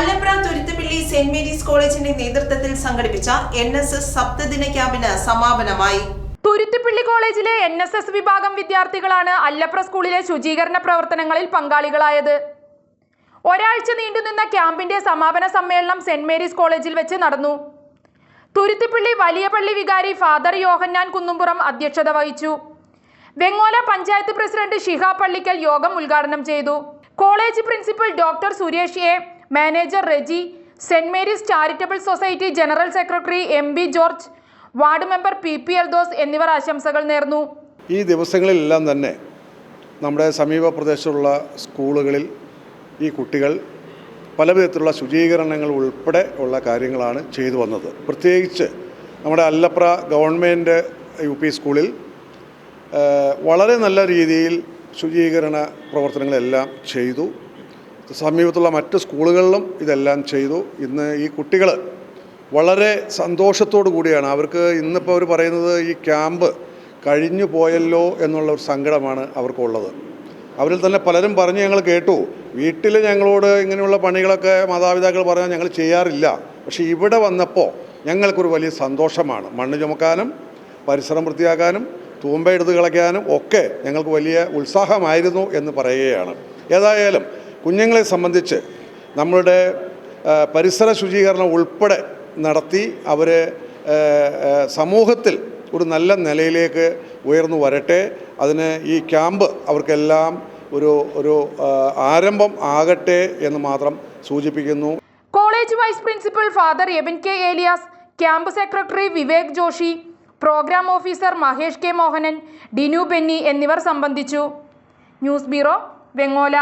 Allapra തുരുത്തുപിള്ളി saint Mary's കോളേജിന്റെ നേതൃത്വത്തിൽ സംഘടിപ്പിച്ച എൻ എസ് എസ് സപ്തദിന ക്യാമ്പിന് സമാപനമായി. തുരുത്തിപ്പള്ളി കോളേജിലെ എൻ എസ് എസ് വിഭാഗം വിദ്യാർത്ഥികളാണ് അല്ലപ്ര സ്കൂളിലെ ശുചീകരണ പ്രവർത്തനങ്ങളിൽ പങ്കാളികളായത്. ഒരാഴ്ച നീണ്ടുനിന്ന ക്യാമ്പിന്റെ സമാപന സമ്മേളനം സെന്റ് മേരീസ് കോളേജിൽ വെച്ച് നടന്നു. തുരുത്തിപ്പള്ളി വലിയ പള്ളി വികാരി ഫാദർ യോഹന്നാൻ കുന്നുംപുറം അധ്യക്ഷത വഹിച്ചു. വെങ്ങോല പഞ്ചായത്ത് പ്രസിഡന്റ് ഷിഹ പള്ളിക്കൽ യോഗം ഉദ്ഘാടനം ചെയ്തു. College principal doctor Suresh A. Manager Reji saint Mary's charitable society general secretary M B George ward member P P Eldhose എന്നിവർ ആശംസകൾ നേർന്നു. ഈ ദിവസങ്ങളിലെല്ലാം തന്നെ നമ്മുടെ സമീപ പ്രദേശത്തുള്ള സ്കൂളുകളിൽ ഈ കുട്ടികൾ പല വിധത്തിലുള്ള ശുചീകരണങ്ങൾ ഉൾപ്പെടെ ഉള്ള കാര്യങ്ങളാണ് ചെയ്തു വന്നത്. പ്രത്യേകിച്ച് നമ്മുടെ അല്ലപ്ര ഗവൺമെന്റ് യു പി സ്കൂളിൽ വളരെ നല്ല രീതിയിൽ ശുചീകരണ പ്രവർത്തനങ്ങളെല്ലാം ചെയ്തു. സമീപത്തുള്ള മറ്റ് സ്കൂളുകളിലും ഇതെല്ലാം ചെയ്തു. ഇന്ന് ഈ കുട്ടികൾ വളരെ സന്തോഷത്തോടു കൂടിയാണ്. അവർക്ക് ഇന്നിപ്പോൾ അവർ പറയുന്നത് ഈ ക്യാമ്പ് കഴിഞ്ഞു പോയല്ലോ എന്നുള്ള ഒരു സങ്കടമാണ് അവർക്കുള്ളത്. അവരിൽ തന്നെ പലരും പറഞ്ഞ് ഞങ്ങൾ കേട്ടു. വീട്ടിൽ ഞങ്ങളോട് ഇങ്ങനെയുള്ള പണികളൊക്കെ മാതാപിതാക്കൾ പറഞ്ഞാൽ ഞങ്ങൾ ചെയ്യാറില്ല. പക്ഷേ ഇവിടെ വന്നപ്പോൾ ഞങ്ങൾക്കൊരു വലിയ സന്തോഷമാണ്. മണ്ണ് ചുമക്കാനും പരിസരം വൃത്തിയാക്കാനും തൂമ്പ എടുത്ത് കളയ്ക്കാനും ഒക്കെ ഞങ്ങൾക്ക് വലിയ ഉത്സാഹമായിരുന്നു എന്ന് പറയുകയാണ്. ഏതായാലും കുഞ്ഞുങ്ങളെ സംബന്ധിച്ച് നമ്മളുടെ പരിസര ശുചീകരണം ഉൾപ്പെടെ നടത്തി അവരെ സമൂഹത്തിൽ ഒരു നല്ല നിലയിലേക്ക് ഉയർന്നു വരട്ടെ. അതിന് ഈ ക്യാമ്പ് അവർക്കെല്ലാം ഒരു ഒരു ആരംഭം ആകട്ടെ എന്ന് മാത്രം സൂചിപ്പിക്കുന്നു. College vice principal father Ebin K Elias camp secretary Vivek Joshi programme officer Mahesh K Mohanan Dinu Benny എന്നിവർ സംബന്ധിച്ചു. News bureau Vengola.